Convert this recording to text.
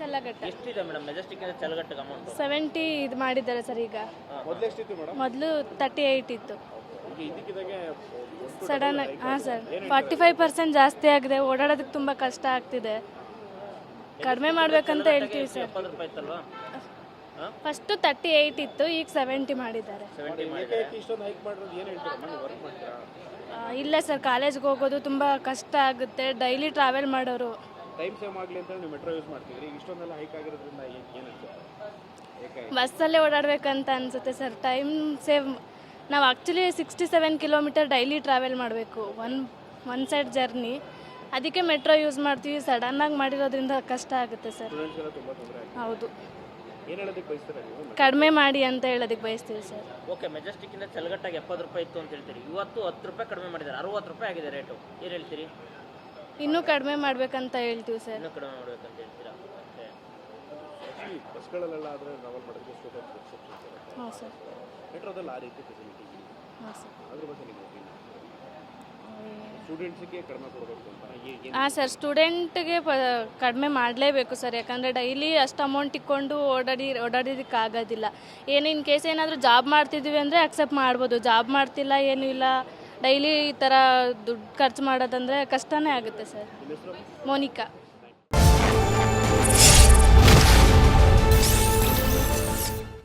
ಚಲ್ಲಘಟ್ಟ ಎಷ್ಟಿದೆ madam? Majestic ಇಂದ ಚಲಗಟ್ಟಗೆ amount seventy ಇದು ಮಾಡಿದ್ದಾರೆ ಸರ್ ಈಗ. ಮೇಡಮ್? ಮೊದಲು ತರ್ಟಿ ಏಯ್ಟ್ ಇತ್ತು ಇದಕ್ಕಿದಾಗೆ ಸಡನ್ ಆಗಿ ಹಾಂ ಸರ್ ಫಾರ್ಟಿ ಫೈವ್ ಪರ್ಸೆಂಟ್ ಜಾಸ್ತಿ ಆಗಿದೆ. ಓಡಾಡೋದಕ್ಕೆ ತುಂಬ ಕಷ್ಟ ಆಗ್ತಿದೆ. ಕಡಿಮೆ ಮಾಡ್ಬೇಕಂತ ಹೇಳ್ತೀವಿ ಸರ್ ಎಪ್ಪತ್ತು ರೂಪಾಯಿ ಇತ್ತಲ್ವಾ? ಫಸ್ಟು ತರ್ಟಿ ಏಯ್ಟ್ ಇತ್ತು ಈಗ ಸೆವೆಂಟಿ ಮಾಡಿದ್ದಾರೆ. ಸೆವೆಂಟಿ ಏಕಾಏಕಿ ಇಷ್ಟೊಂದು ಹೈಕ್ ಮಾಡಿರೋದು? ಏನು ಹೇಳ್ತೀರಾ? ನೀವು ವರ್ಕ್ ಮಾಡ್ತೀರಾ? ಆ, ಇಲ್ಲ ಸರ್ ಕಾಲೇಜ್ಗೆ ಹೋಗೋದು ತುಂಬ ಕಷ್ಟ ಆಗುತ್ತೆ. ಡೈಲಿ ಟ್ರಾವೆಲ್ ಮಾಡೋರು. ಟೈಮ್ ಸೇವ್ ಆಗಲಿ ಅಂತ ನೀವು ಮೆಟ್ರೋ ಯೂಸ್ ಮಾಡ್ತಿದ್ರಿ ಈಗ ಇಷ್ಟೊಂದೆಲ್ಲ ಹೈಕ್ ಆಗಿರೋದ್ರಿಂದ ಏನು ಅನ್ಸುತ್ತೆ? ಬಸ್ಸಲ್ಲೇ ಓಡಾಡಬೇಕಂತ ಅನಿಸುತ್ತೆ ಸರ್. ಟೈಮ್ ಸೇವ್ ನಾವು actually sixty seven kilometre daily travel ಮಾಡಬೇಕು. ಒನ್ ಒನ್ ಸೈಡ್ ಜರ್ನಿ ಅದಕ್ಕೆ ಮೆಟ್ರೋ ಯೂಸ್ ಮಾಡ್ತೀವಿ. ಸಡನ್ನಾಗಿ ಮಾಡಿರೋದ್ರಿಂದ ಕಷ್ಟ ಆಗುತ್ತೆ ಸರ್. ಹೌದು. ಏನು ಹೇಳೋದಕ್ಕೆ ಬಯಸ್ತೀರಾ ನೀವು? ಕಡಿಮೆ ಮಾಡಿ ಅಂತ ಹೇಳೋದಕ್ಕೆ ಬಯಸ್ತೀವಿ ಸರ್. ಓಕೆ ಮೆಜೆಸ್ಟಿಕ್ ಇಂದ ಚಲಗಟ್ಟಾಗಿ ಎಪ್ಪತ್ತು ರೂಪಾಯಿ ಇತ್ತು ಅಂತ ಹೇಳ್ತೀರಿ. ಇವತ್ತು ಹತ್ತು ರೂಪಾಯಿ ಕಡಿಮೆ ಮಾಡಿದ್ದಾರೆ. ಅರವತ್ತು ರೂಪಾಯಿ ಆಗಿದೆ ರೇಟು. ಏನು ಹೇಳ್ತೀರಿ? ಇನ್ನೂ ಕಡಿಮೆ ಮಾಡ್ಬೇಕಂತ ಹೇಳ್ತೀವಿ ಸರ್. ಇನ್ನೂ ಕಡಿಮೆ ಮಾಡ್ಬೇಕಂತ ಹೇಳ್ತೀರಾ? ಓಕೆ. ಈ ಬಸ್ಗಳಲ್ಲೆಲ್ಲ ಆದರೆ ಟ್ರಾವೆಲ್ ಮಾಡೋದಕ್ಕೆ ಸ್ಟೂಡೆಂಟ್ ರಿಸೆಪ್ಷನ್ಸ್ ಇರುತ್ತೆ ಹಾಂ ಸರ್. ಮೆಟ್ರೋದಲ್ಲಿ ಆ ರೀತಿ ಫೆಸಿಲಿಟಿ ಇಲ್ಲ. ಹಾಂ ಸರ್. ಅದ್ರ ಬಗ್ಗೆ ನಿಮ್ಮ ಒಪಿನಿಯನ್ ಸ್ಟೂಡೆಂಟ್ಸಿಗೆ ಕಡಿಮೆ ಕೊಡಬೇಕು ಅಂತ. ಏನು ಹಾಂ ಸರ್ ಸ್ಟೂಡೆಂಟ್ಗೆ ಪ ಕಡಿಮೆ ಮಾಡಲೇಬೇಕು ಸರ್. ಯಾಕಂದರೆ ಡೈಲಿ ಅಷ್ಟು ಅಮೌಂಟ್ ಇಕ್ಕೊಂಡು ಓಡಾಡಿ ಓಡಾಡಿದಕ್ಕೆ ಆಗೋದಿಲ್ಲ. ಏನು ಇನ್ ಕೇಸ್ ಏನಾದರೂ ಜಾಬ್ ಮಾಡ್ತಿದ್ದೀವಿ ಅಂದರೆ ಅಕ್ಸೆಪ್ಟ್ ಮಾಡ್ಬೋದು. ಜಾಬ್ ಮಾಡ್ತಿಲ್ಲ ಏನೂ ಇಲ್ಲ. ಡೈಲಿ ಈ ಥರ ದುಡ್ಡು ಖರ್ಚು ಮಾಡೋದಂದ್ರೆ ಕಷ್ಟನೇ ಆಗುತ್ತೆ ಸರ್. ಮೋನಿಕಾ.